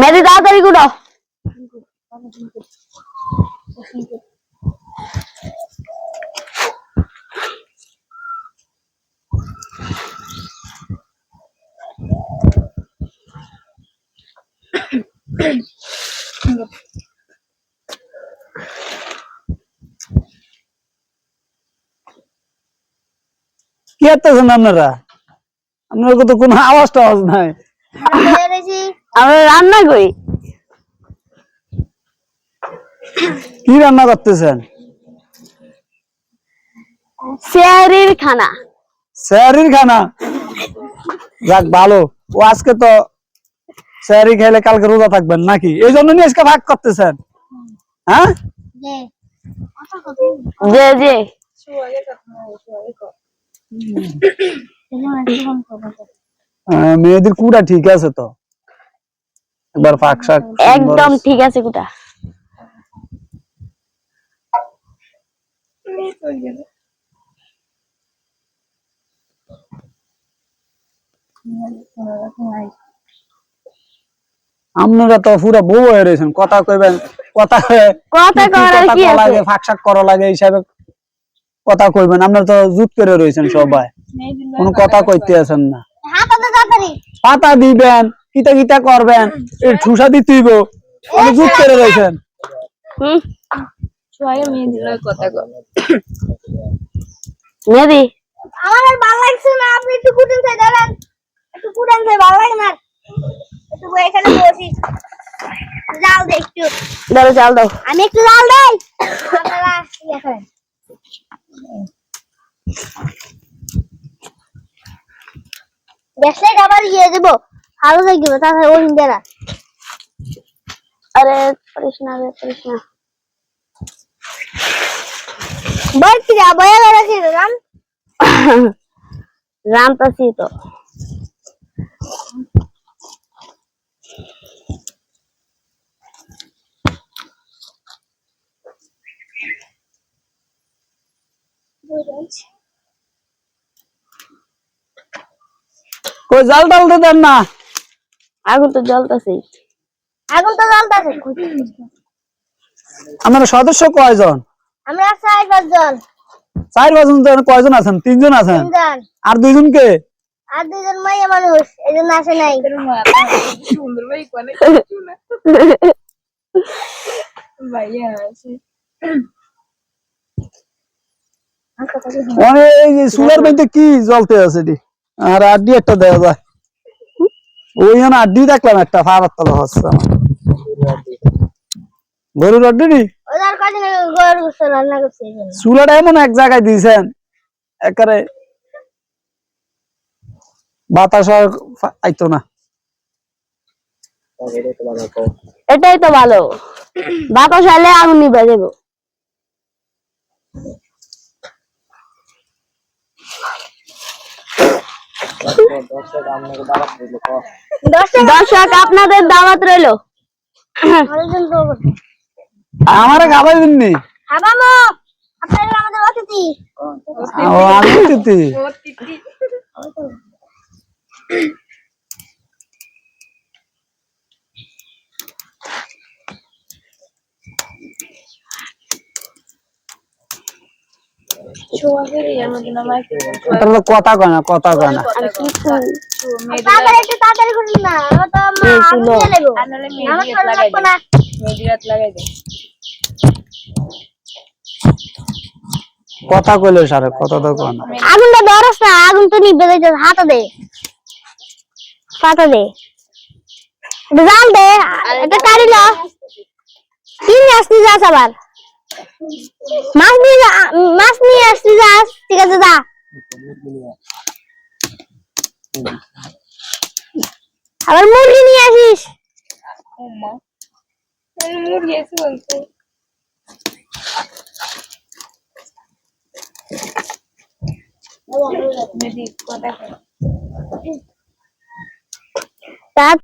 মেয়েদি তাড়াতাড়ি গুলো কি আপনারা? আপনার তো কোনো আওয়াজ টাওয়াজ নাই আমরা রান্না করি। কি রান্না করতেছেন? শেয়ারির খানা। স্যারির খানা? যাক ভালো। ও আজকে তো স্যারি খেলে কালকে রোজা থাকবেন নাকি? এই জন্য নিয়ে আজকে ভাগ করতেছেন। হ্যাঁ? যে যে আহ, মেয়েদের কুড়া ঠিক আছে তো? একবার ফাঁক শাক একদম ঠিক আছে কুটা। আপনারা তো পুরো বউ হয়ে রয়েছেন কথা কইবেন কথা কথা করার কি আছে? ফাঁক শাক করা লাগে হিসাবে কথা কইবেন আপনারা তো জুত করে রয়েছেন সবাই। কোনো কথা কইতে আছেন না। পাতা দিবেন। কিতা কিতা করবেন? এই ঠুসা দিতেইব অনেক জুত করে রয়েছেন। হুম। মেহেদি আমার আর ভালো লাগছে না আপনি একটু কুটেন চাই দাঁড়ান। একটু কুটেন চাই ভালো লাগে না একটু এখানে বসি। জাল দে একটু। ধরো চাল দাও। আমি একটু জাল দেই। আপনারা ইয়ে করেন। আবার ইয়ে দেবো। ভালো লাগবে তাহলে ওই হিন্দেরা আরে করিস রে করিস না যা বয়া করে কি রান রান্তাছি তো তো কই জাল তো দেন না। আগুন তো জ্বলতাছে আগুন তো জ্বলতেছে। আপনারা সদস্য কয়জন? আমরা চার পাঁচজন। চার পাঁচজন তো কয়জন আছেন? তিনজন আছেন? তিনজন। আর দুইজনকে আর দুইজন মাইয়া মানুষ এই জন্য আসে নাই। মানে এই যে চুলার মধ্যে কি জ্বলতে আছে আর আড্ডি একটা দেওয়া যায়। ওইখানে আড্ডি দেখলাম একটা ফারার তলা হচ্ছে গরুর আড্ডি। চুলাটা এমন এক জায়গায় দিয়েছেন একারে বাতাস আইতো না। এটাই তো ভালো। বাতাস আলে আগুন নিবে দেবো দশটা দর্শক আপনাদের দাওয়াত রইল। আমার খাবার দিননি। আপনারা আমাদের অতিথি। ও আমি কথা কয় না কথা কয় না। না তো মা আগুন তো লাগবে না। কথা কইলে সারে কথা তো কয় না। আগুনটা ধরস না আগুন তো নিবে যাইতে হাতে দে। পাতা দে। এটা জাল দে এটা কাটি ল। কি নিয়ে আসতে যাস আবার। মাছ নিয়ে যা- মাছ নিয়ে আসতে যাস ঠিক আছে যা। আবার মুরগি নিয়ে আসিস। তা